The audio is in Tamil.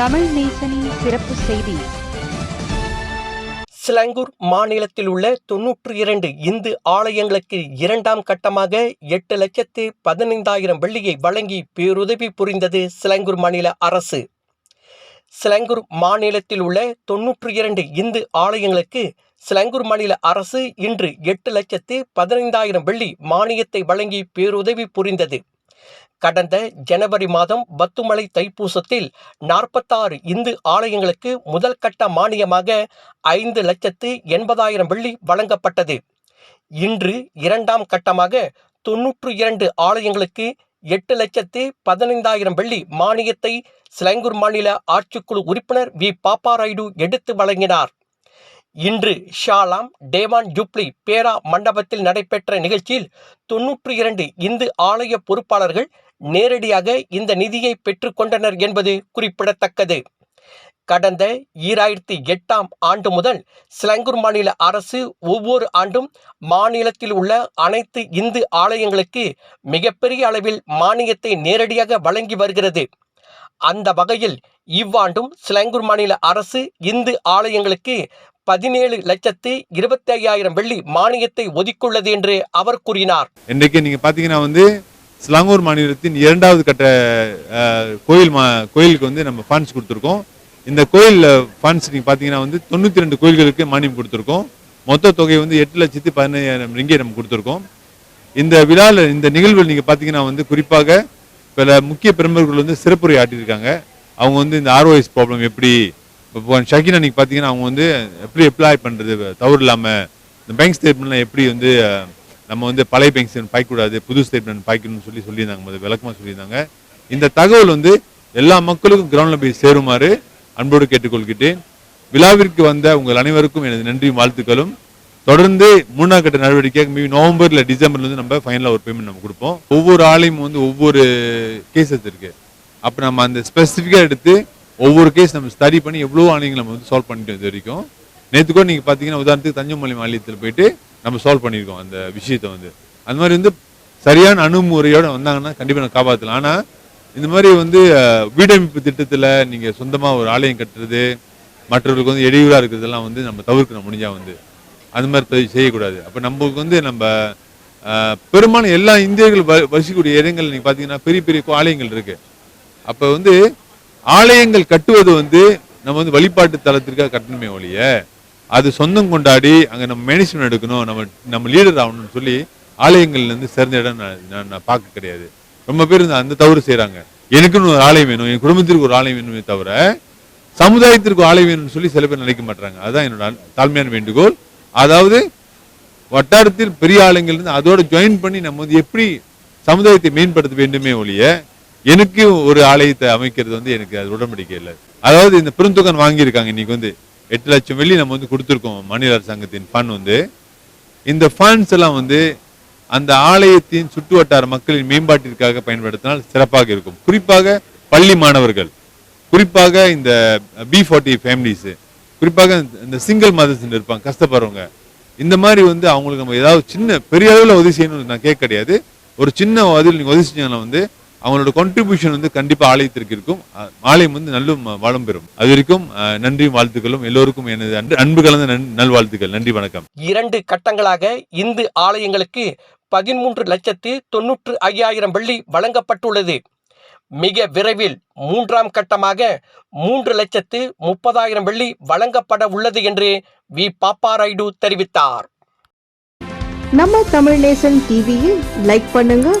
தமிழ் நேசனின் சிறப்பு செய்தி. சிலங்கூர் மாநிலத்தில் உள்ள தொன்னூற்று இரண்டு இந்து ஆலயங்களுக்கு இரண்டாம் கட்டமாக எட்டு லட்சத்து பதினைந்தாயிரம் வெள்ளியை வழங்கி பேருதவி புரிந்தது சிலங்கூர் மாநில அரசு. சிலங்கூர் மாநிலத்தில் உள்ள தொன்னூற்று இரண்டு இந்து ஆலயங்களுக்கு சிலங்கூர் மாநில அரசு இன்று எட்டு லட்சத்து பதினைந்தாயிரம் வெள்ளி மானியத்தை வழங்கி பேருதவி புரிந்தது. கடந்த ஜனவரி மாதம் பத்துமலை தைப்பூசத்தில் நாற்பத்தாறு இந்து ஆலயங்களுக்கு முதல் கட்ட மானியமாக ஐந்து லட்சத்து எண்பதாயிரம் வெள்ளி வழங்கப்பட்டது. இன்று இரண்டாம் கட்டமாக தொன்னூற்று இரண்டு ஆலயங்களுக்கு எட்டு லட்சத்து பதினைந்தாயிரம் வெள்ளி மானியத்தை சிலங்கூர் மாநில ஆட்சிக்குழு உறுப்பினர் வி. பாப்பாராயுடு எடுத்து வழங்கினார். இன்று ஷாலாம் டேவான் ஜூப்ளி பேரா மண்டபத்தில் நடைபெற்ற நிகழ்ச்சியில் தொன்னூற்று இரண்டு இந்து ஆலய பொறுப்பாளர்கள் நேரடியாக இந்த நிதியை பெற்றுக்கொண்டனர் என்பது குறிப்பிடத்தக்கது. கடந்த ஈராயிரத்தி எட்டாம் ஆண்டு முதல் சிலங்கூர் மாநில அரசு ஒவ்வொரு ஆண்டும் மாநிலத்தில் உள்ள அனைத்து இந்து ஆலயங்களுக்கு மிகப்பெரிய அளவில் மானியத்தை நேரடியாக வழங்கி வருகிறது. அந்த வகையில் இவ்வாண்டும் சிலங்கூர் மாநில அரசு இந்து ஆலயங்களுக்கு பதினேழு லட்சத்து இருபத்தி ஐயாயிரம் வெள்ளி மானியத்தை ஒதுக்கியுள்ளது என்று அவர் கூறினார். இன்றைக்கு நீங்க பாத்தீங்கன்னா வந்து சிலாங்கூர் மாநிலத்தின் இரண்டாவது கட்ட கோயில் மா கோயிலுக்கு வந்து நம்ம ஃபண்ட்ஸ் கொடுத்துருக்கோம். இந்த கோயில் ஃபண்ட்ஸ் நீங்க பாத்தீங்கன்னா வந்து தொண்ணூத்தி ரெண்டு கோயில்களுக்கு மானியம் கொடுத்துருக்கோம். மொத்த தொகை வந்து எட்டு லட்சத்தி பதினையாயிரம் ரிங்கே நம்ம கொடுத்துருக்கோம். இந்த விழாவில் இந்த நிகழ்வில் நீங்கள் பார்த்தீங்கன்னா வந்து குறிப்பாக பல முக்கிய பிரமுகர்கள் வந்து சிறப்புரை ஆட்டியிருக்காங்க அவங்க வந்து இந்த ஆர்ஓஎஸ் ப்ராப்ளம் எப்படி இப்போ ஷகின் அன்னைக்கு பார்த்தீங்கன்னா அவங்க வந்து எப்படி எப்ளாய் பண்ணுறது தவறு இல்லாமல் இந்த பேங்க் ஸ்டேட்மெண்ட்லாம் எப்படி வந்து நம்ம வந்து பழைய பேங்க் ஸ்டேட்மெண்ட் பாய்க்கூடாது புது ஸ்டேட்மெண்ட் பாய்க்கணும்னு சொல்லி சொல்லியிருந்தாங்க முதல் விளக்கமாக சொல்லியிருந்தாங்க. இந்த தகவல் வந்து எல்லா மக்களுக்கும் கிரவுண்டில் போய் சேருமாறு அன்போடு கேட்டுக்கொள்கிட்டு விழாவிற்கு வந்த உங்கள் அனைவருக்கும் எனது நன்றியும் வாழ்த்துக்களும். தொடர்ந்து மூணாம் கட்ட நடவடிக்கை மேபி இல்லை டிசம்பர்ல இருந்து நம்ம ஃபைனலாக ஒரு பேமெண்ட் நம்ம கொடுப்போம். ஒவ்வொரு ஆளையும் வந்து ஒவ்வொரு கேஸ் இருக்கு. அப்போ நம்ம அந்த ஸ்பெசிஃபிக்காக எடுத்து ஒவ்வொரு கேஸ் நம்ம ஸ்டடி பண்ணி எவ்வளோ ஆணையங்கள் நம்ம வந்து சால்வ் பண்ணிட்டோம் இது வரைக்கும். நேற்று கூட நீங்கள் பார்த்தீங்கன்னா உதாரணத்துக்கு தஞ்சமலை மாநிலத்தில் போயிட்டு நம்ம சால்வ் பண்ணியிருக்கோம் அந்த விஷயத்தை வந்து. அந்த மாதிரி வந்து சரியான அணுமுறையோடு வந்தாங்கன்னா கண்டிப்பாக நம்ம காப்பாற்றலாம் ஆனால் இந்த மாதிரி வந்து வீடமைப்பு திட்டத்தில் நீங்கள் சொந்தமாக ஒரு ஆலயம் கட்டுறது மற்றவர்களுக்கு வந்து இடையூறாக இருக்கிறதெல்லாம் வந்து நம்ம தவிர்க்கணும் முடிஞ்சால் வந்து. அந்த மாதிரி செய்யக்கூடாது. அப்போ நம்மளுக்கு வந்து நம்ம பெரும்பாலும் எல்லா இந்தியர்கள் வ- வசிக்கக்கூடிய இடங்கள் நீங்கள் பார்த்தீங்கன்னா பெரிய பெரிய ஆலயங்கள் இருக்குது அப்போ வந்து ஆலயங்கள் கட்டுவது வந்து நம்ம வந்து வழிபாட்டு தலத்திற்காக கட்டணுமே ஒழிய அது சொந்தம் கொண்டாடி அங்க நம்ம மேனேஜ்மெண்ட் எடுக்கணும் நம்ம நம்ம லீடர் ஆகணும்னு சொல்லி ஆலயங்கள்ல இருந்து சிறந்த இடம் நான் நான் பார்க்க கிடையாது. ரொம்ப பேர் இந்த அந்த தவறு செய்கிறாங்க எனக்குன்னு ஒரு ஆலயம் வேணும் என் குடும்பத்திற்கு ஒரு ஆலயம் வேணுமே தவிர சமுதாயத்திற்கு ஆலயம் வேணும்னு சொல்லி சில பேர் நினைக்க மாட்டாங்க அதுதான் என்னோட தாழ்மையான வேண்டுகோள். அதாவது வட்டாரத்தில் பெரிய ஆலயங்கள் இருந்து அதோட ஜாயின் பண்ணி நம்ம வந்து எப்படி சமுதாயத்தை மேம்படுத்த வேண்டுமே ஒழிய எனக்கு ஒரு ஆலயத்தை அமைக்கிறது வந்து எனக்கு அது உடன்படிக்கை இல்லை. அதாவது இந்த பெருந்தொகன் வாங்கியிருக்காங்க இன்னைக்கு வந்து எட்டு லட்சம் வெள்ளி நம்ம வந்து கொடுத்துருக்கோம் மாநில அரசாங்கத்தின் ஃபண்ட் வந்து. இந்த ஃபண்ட்ஸ் எல்லாம் வந்து அந்த ஆலயத்தின் சுற்று வட்டார மக்களின் மேம்பாட்டிற்காக பயன்படுத்தினால் சிறப்பாக இருக்கும். குறிப்பாக பள்ளி மாணவர்கள் குறிப்பாக இந்த பி ஃபார்ட்டி ஃபேமிலிஸ் குறிப்பாக இந்த- சிங்கிள் மதர்ஸ் இருப்பாங்க கஷ்டப்படுறவங்க. இந்த மாதிரி வந்து அவங்களுக்கு நம்ம ஏதாவது சின்ன பெரிய அளவில் உதவி செய்யணும்னு நான் கேட்க கிடையாது. ஒரு சின்ன அதில் நீங்கள் உதவி செஞ்சீங்கன்னா வந்து அவங்களோட contribution வந்து கண்டிப்பா ஆலயத்திற்கு இருக்கும். ஆலயம் வந்து நல்ல வளம் பெறும். அது வரைக்கும் நன்றியும் வாழ்த்துக்களும். எல்லோருக்கும் எனது அன்பு- கலந்த நல்வாழ்த்துக்கள். நன்றி வணக்கம். இரண்டு கட்டங்களாக இந்து ஆலயங்களுக்கு பதிமூன்று லட்சத்து தொன்னூற்று ஐயாயிரம் வெள்ளி வழங்கப்பட்டுள்ளது. மிக விரைவில் மூன்றாம் கட்டமாக மூன்று லட்சத்து முப்பதாயிரம் வெள்ளி வழங்கப்பட உள்ளது என்று வி. பாப்பாராயுடு தெரிவித்தார். நம்ம தமிழ் நேசன் டிவியை லைக் பண்ணுங்க.